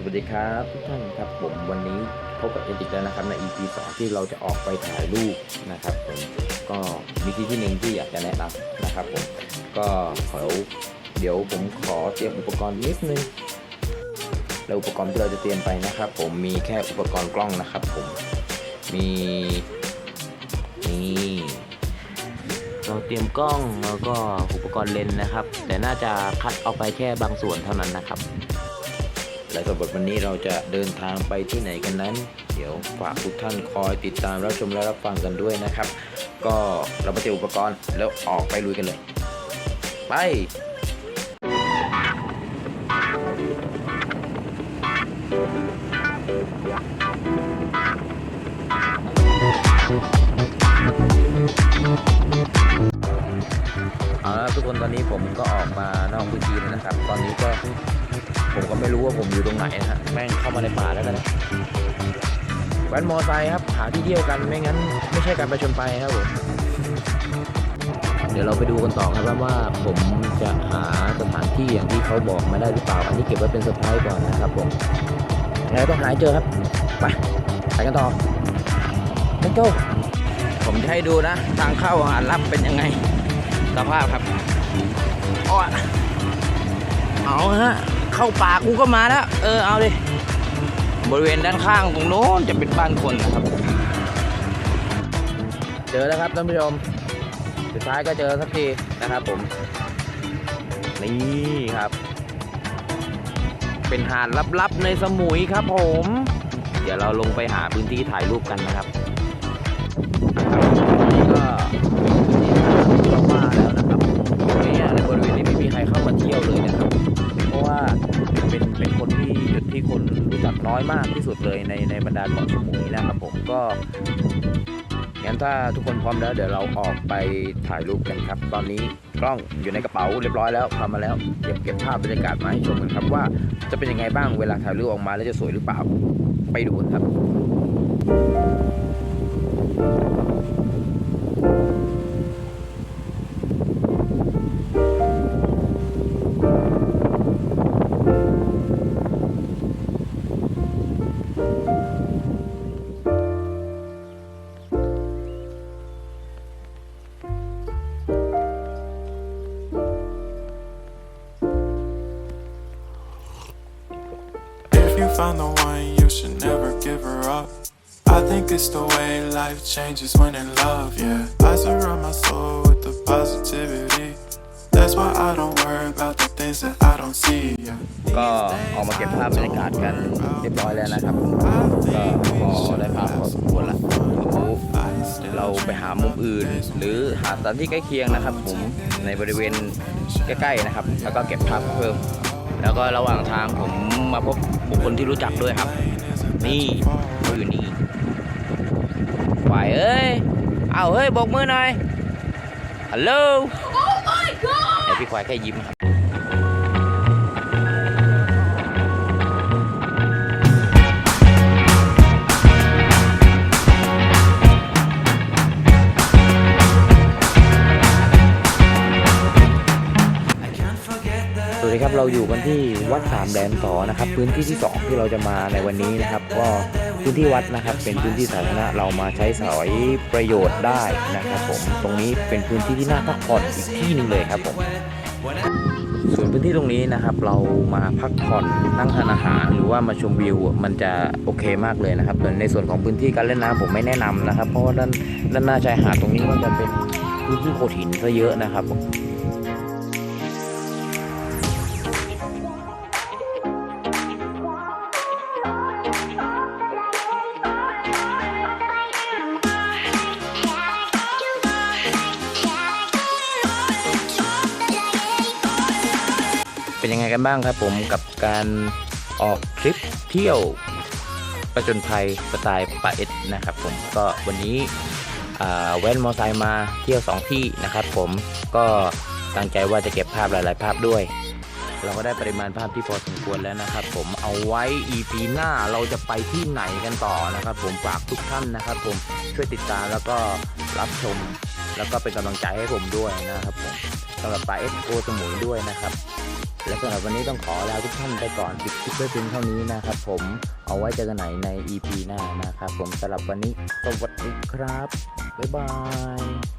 สวัสดีครับทุกท่านครับผมวันนี้พบกับเอ็นติกแล้วนะครับใน EP 2 ที่เราจะออกไปถ่ายรูปนะครับผมก็มีที่ที่หนึ่งที่อยากจะแนะนำนะครับผมก็ขอเดี๋ยวผมขอเตรียมอุปกรณ์นิดนึงแล้วอุปกรณ์ที่เราจะเตรียมไปนะครับ ผมมีแค่อุปกรณ์กล้องนะครับ ผมมีนี่เราเตรียมกล้องแล้วก็อุปกรณ์เลนส์นะครับ แต่น่าจะคัดเอาไปแค่บางส่วนเท่านั้นนะครับ และสำหรับวันนี้เราจะเดินทางไปที่ไหนกันนั้น เดี๋ยวฝากทุกท่านคอยติดตามรับชมและรับฟังกันด้วยนะครับ ก็เรามาเตรียมอุปกรณ์แล้วออกไปลุยกันเลย ไปเอาละทุกคนตอนนี้ผมก็ออกมานอกพื้นที่แล้วนะครับ ตอนนี้ก็ ผมก็ไม่รู้ว่าผมอยู่ตรงไหนนะฮะแม่งเข้ามาในป่าแล้วกันนะแว้นมอไซค์ครับหาที่เที่ยวกันไม่งั้นไม่ใช่การประชนไปครับผมเดี๋ยวเราไปดูกันต่อครับว่าผมจะหาสถานที่อย่างที่เขาบอกมาได้หรือเปล่า อันนี้เก็บไว้เป็นเซอร์ไพรส์ก่อนนะครับผมยังไงต้องหาให้เจอครับ ไปไปกันต่อ let's go ผมจะให้ดูนะ ทางเข้าหาดลับเป็นยังไงสภาพครับอ้อเอาฮะ เข้าป่ากูก็มาแล้ว เออเอาดิ บริเวณด้านข้างตรงโน้นจะเป็นบ้านคนนะครับ เจอแล้วครับท่านผู้ชม สุดท้ายก็เจอสักทีนะครับผม นี่ครับ เป็นหาดลับๆในสมุยครับผม เดี๋ยวเราลงไปหาพื้นที่ถ่ายรูปกันนะครับนี่ก็ที่เราว่าแล้วนะครับตรงนี้ในบริเวณนี้ไม่มีใคร อยมากที่สุดเลยในในบรรดาเกาะสมุยนะครับผมก็งั้นถ้าทุกคนพร้อมแล้วเดี๋ยวเราออกไปถ่ายรูปกันครับ ตอนนี้กล้องอยู่ในกระเป๋าเรียบร้อยแล้วทำมาแล้วเก็บเก็บภาพบรรยากาศมาให้ชมกันครับว่าจะเป็นยังไงบ้างเวลาถ่ายรูปออกมาแล้วจะสวยหรือเปล่าไปดูกันครับ you found the one, you should never give her up. I think it's the way life changes when in love, yeah. I surround my soul with the positivity. That's why I don't worry about the things that I don't see, yeah. ก็ออกมาเก็บภาพบรรยากาศกันเรียบร้อยแล้วนะครับก็พอได้ภาพพอสมควรละเดี๋ยวเราไปหามุมอื่น หรือหาสถานที่ใกล้เคียงนะครับผมในบริเวณใกล้ๆนะครับ แล้วก็เก็บภาพเพิ่ม แล้วก็ระหว่างทางผมมาพบบุคคลที่รู้จักด้วยครับ นี่เขาอยู่นี่ไหวายเอ้ยเอาเฮ้ยโบกมือหน่อยฮัลโหล Oh my god! แต่พี่ควายแค่ยิ้มครับ สวัสดีครับเราอยู่กันที่วัดสามแดนสอนะครับ พื้นที่ที่สองที่เราจะมาในวันนี้นะครับ ก็พื้นที่วัดนะครับ เป็นพื้นที่สาธารณะเรามาใช้สอยประโยชน์ได้นะครับ ผมตรงนี้เป็นพื้นที่ที่น่าพักผ่อนอีกที่หนึ่งเลยครับผมส่วนพื้นที่ตรงนี้นะครับ เรามาพักผ่อนนั่งทานอาหารหรือว่ามาชมวิวมันจะโอเคมากเลยนะครับส่ในส่วนของพื้นที่การเล่นน้ำผมไม่แนะนำนะครับ เพราะว่าด้านด้านหน้าชายหาดตรงนี้ก็จะเป็นพื้นที่โขดหินซะเยอะนะครับ เป็นยังไงกันบ้างครับผมกับการออกทริปเที่ยวประจนภัยสไตล์ป่าเอ็ดนะครับผมก็วันนี้แว้นมอไซค์มาเที่ยว 2 ที่นะครับผมก็ตั้งใจว่าจะเก็บภาพหลาย ๆ ภาพด้วย เราก็ได้ปริมาณภาพที่พอสมควรแล้วนะครับ ผมเอาไว้ EP หน้าเราจะไปที่ไหนกันต่อนะครับ ผมฝากทุกท่านนะครับ ผมช่วยติดตามแล้วก็รับชม แล้วก็เป็นกำลังใจให้ผมด้วยนะครับผมสำหรับปาเอ็กโอสมุยด้วยนะครับ และสำหรับวันนี้ต้องขอลาทุกท่านไปก่อนปิดคลิปด้วยเพียงเท่านี้นะครับ ผมเอาไว้เจอกันไหนใน EP หน้านะครับ ผมสำหรับวันนี้สวัสดีครับบ๊ายบาย